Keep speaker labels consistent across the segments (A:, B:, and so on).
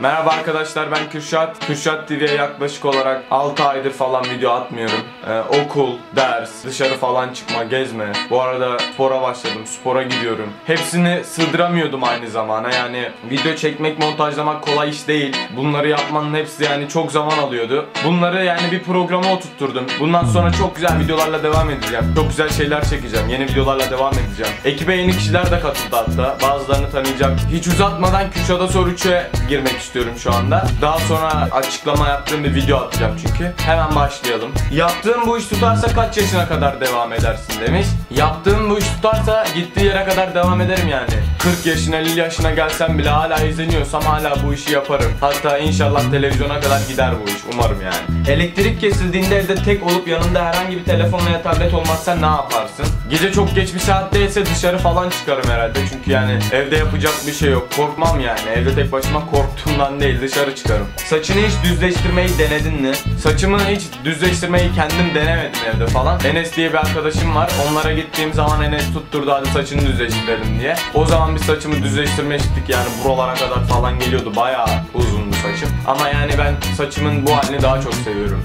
A: Merhaba arkadaşlar ben Kürşat. Kürşat TV'ye yaklaşık olarak 6 aydır falan video atmıyorum. Ee, okul, ders, dışarı falan çıkma, gezme. Bu arada spora başladım, spora gidiyorum. Hepsini sığdıramıyordum aynı zamana. Yani video çekmek, montajlamak kolay iş değil. Bunları yapmanın hepsi yani çok zaman alıyordu. Bunları yani bir programa oturtturdum. Bundan sonra çok güzel videolarla devam edeceğim. Çok güzel şeyler çekeceğim. Yeni videolarla devam edeceğim. Ekibe yeni kişiler de katıldı hatta. Bazılarını tanıyacak. Hiç uzatmadan Kürşat'a soru 3'e girmek istiyorum şu anda. Daha sonra açıklama yaptığım bir video atacağım çünkü. Hemen başlayalım. Yaptığım bu iş tutarsa kaç yaşına kadar devam edersin demiş. Yaptığım bu iş tutarsa gittiği yere kadar devam ederim yani. 40 yaşına 50 yaşına gelsem bile hala izleniyorsam hala bu işi yaparım. Hatta inşallah televizyona kadar gider bu iş umarım yani. Elektrik kesildiğinde evde tek olup yanında herhangi bir telefon veya tablet olmazsa ne yaparsın? Gece çok geç bir saatteyse dışarı falan çıkarım herhalde çünkü yani evde yapacak bir şey yok. Korkmam yani. Evde tek başıma korktuğumdan değil dışarı çıkarım. Saçını hiç düzleştirmeyi denedin mi? Saçımı hiç düzleştirmeyi kendim denemedim evde falan. Enes diye bir arkadaşım var. Onlara gittiğim zaman Enes tutturdu hadi saçını düzleştirelim diye. O zaman bir saçımı düzleştirmiştik yani buralara kadar falan geliyordu. Bayağı uzundu saçım. Ama yani ben saçımın bu halini daha çok seviyorum.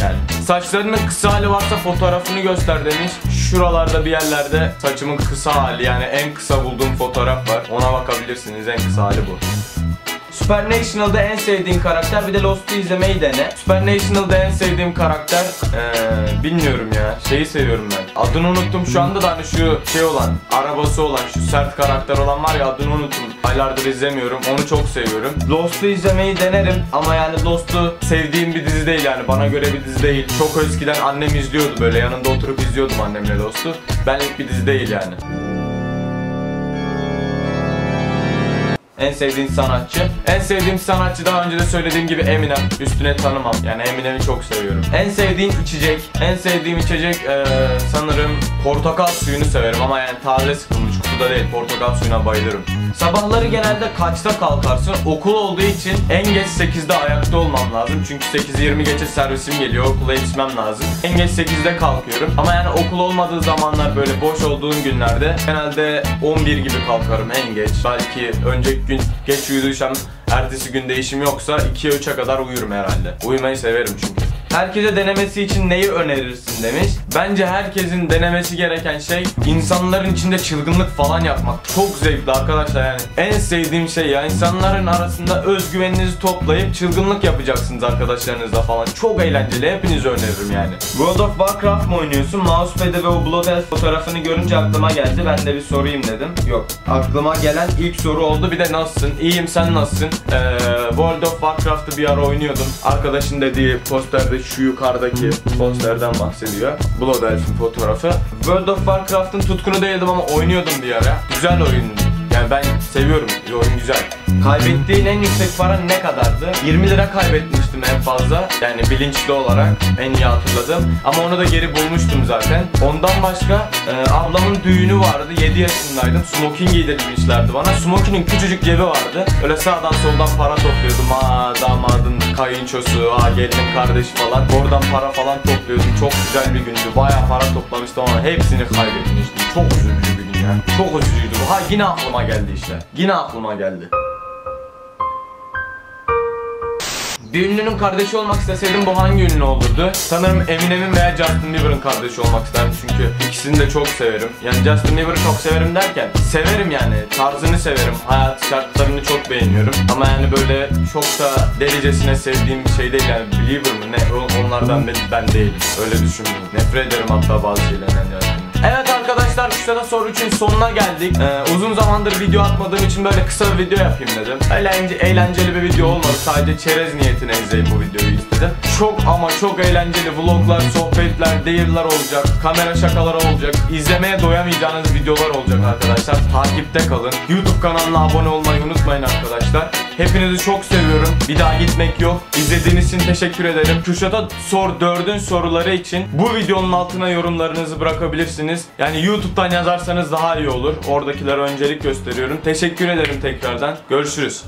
A: Yani saçlarının kısa hali varsa fotoğrafını göster demiş. Şuralarda bir yerlerde saçımın kısa hali yani en kısa bulduğum fotoğraf var. Ona bakabilirsiniz en kısa hali bu. Supernational'da en sevdiğin karakter bir de Lost'u izlemeyi dene. Supernational'da en sevdiğim karakter ee, bilmiyorum ya. Şeyi seviyorum ben. Adını unuttum şu anda da hani şu şey olan, arabası olan, şu sert karakter olan var ya adını unuttum. Aylardır izlemiyorum. Onu çok seviyorum. Lost'u izlemeyi denerim ama yani Lost'u sevdiğim bir dizi değil yani bana göre bir dizi değil. Çok eskiden annem izliyordu böyle yanında oturup izliyordum annemle Lost'u. Benlik bir dizi değil yani. En sevdiğin sanatçı. En sevdiğim sanatçı daha önce de söylediğim gibi Eminem. Üstüne tanımam. Yani Eminem'i çok seviyorum. En sevdiğin içecek. En sevdiğim içecek eee, sanırım portakal suyunu severim ama yani taze sıkılmış kutuda değil. Portakal suyuna bayılırım. Sabahları genelde kaçta kalkarsın? Okul olduğu için en geç 8'de ayakta olmam lazım. Çünkü 8.20 geçe servisim geliyor. Okula yetişmem lazım. En geç 8'de kalkıyorum. Ama yani okul olmadığı zamanlar böyle boş olduğum günlerde genelde 11 gibi kalkarım en geç. Belki önceki gün geç uyuduysam ertesi gün değişim yoksa 2'ye 3'e kadar uyurum herhalde. Uyumayı severim çünkü. Herkese denemesi için neyi önerirsin demiş. Bence herkesin denemesi gereken şey insanların içinde çılgınlık falan yapmak. Çok zevkli arkadaşlar yani. En sevdiğim şey ya insanların arasında özgüveninizi toplayıp çılgınlık yapacaksınız arkadaşlarınızla falan. Çok eğlenceli. Hepinize öneririm yani. World of Warcraft mı oynuyorsun? Mousepad'e ve o Blood Elf fotoğrafını görünce aklıma geldi. Ben de bir sorayım dedim. Yok. Aklıma gelen ilk soru oldu. Bir de nasılsın? İyiyim sen nasılsın? Ee, World of Warcraft'ı bir ara oynuyordum. Arkadaşın dediği posterde şu yukarıdaki posterden bahsediyor. Blood Elf'in fotoğrafı. World of Warcraft'ın tutkunu değildim ama oynuyordum bir ara. Güzel oyun. Yani ben seviyorum. Oyun güzel. Kaybettiğin en yüksek para ne kadardı? 20 lira kaybetmiştim en fazla. Yani bilinçli olarak en iyi hatırladım. Ama onu da geri bulmuştum zaten. Ondan başka e, ablamın düğünü vardı. 7 yaşındaydım. Smoking giydirmişlerdi bana. Smoking'in küçücük cebi vardı. Öyle sağdan soldan para topluyordum. Aa damadın kayınçosu, aa gelinin kardeşi falan. Oradan para falan topluyordum. Çok güzel bir gündü. Bayağı para toplamıştım ama hepsini kaybetmiştim. Çok üzücü bir ya. Çok üzücüydü bu. Ha yine aklıma geldi işte. Yine aklıma geldi. Bir ünlünün kardeşi olmak isteseydim bu hangi ünlü olurdu? Sanırım Eminem'in veya Justin Bieber'ın kardeşi olmak isterdim çünkü ikisini de çok severim. Yani Justin Bieber'ı çok severim derken severim yani tarzını severim, hayat şartlarını çok beğeniyorum. Ama yani böyle çok da delicesine sevdiğim bir şey değil yani Belieber mı ne onlardan ben, ben değilim. Öyle düşünmeyin. Nefret ederim hatta bazı şeylerden Justin Evet arkadaşlar Kuşlara Soru için sonuna geldik. Ee, uzun zamandır video atmadığım için böyle kısa bir video yapayım dedim. Eğlence, eğlenceli bir video olmadı. Sadece çerez niyetine izleyip bu videoyu istedim. Çok ama çok eğlenceli vloglar, sohbetler, değerler olacak. Kamera şakaları olacak. İzlemeye doyamayacağınız videolar olacak arkadaşlar. Takipte kalın. YouTube kanalına abone olmayı unutmayın arkadaşlar. Hepinizi çok seviyorum. Bir daha gitmek yok. İzlediğiniz için teşekkür ederim. Kürşat'a sor 4'ün soruları için bu videonun altına yorumlarınızı bırakabilirsiniz. Yani YouTube'dan yazarsanız daha iyi olur. Oradakiler öncelik gösteriyorum. Teşekkür ederim tekrardan. Görüşürüz.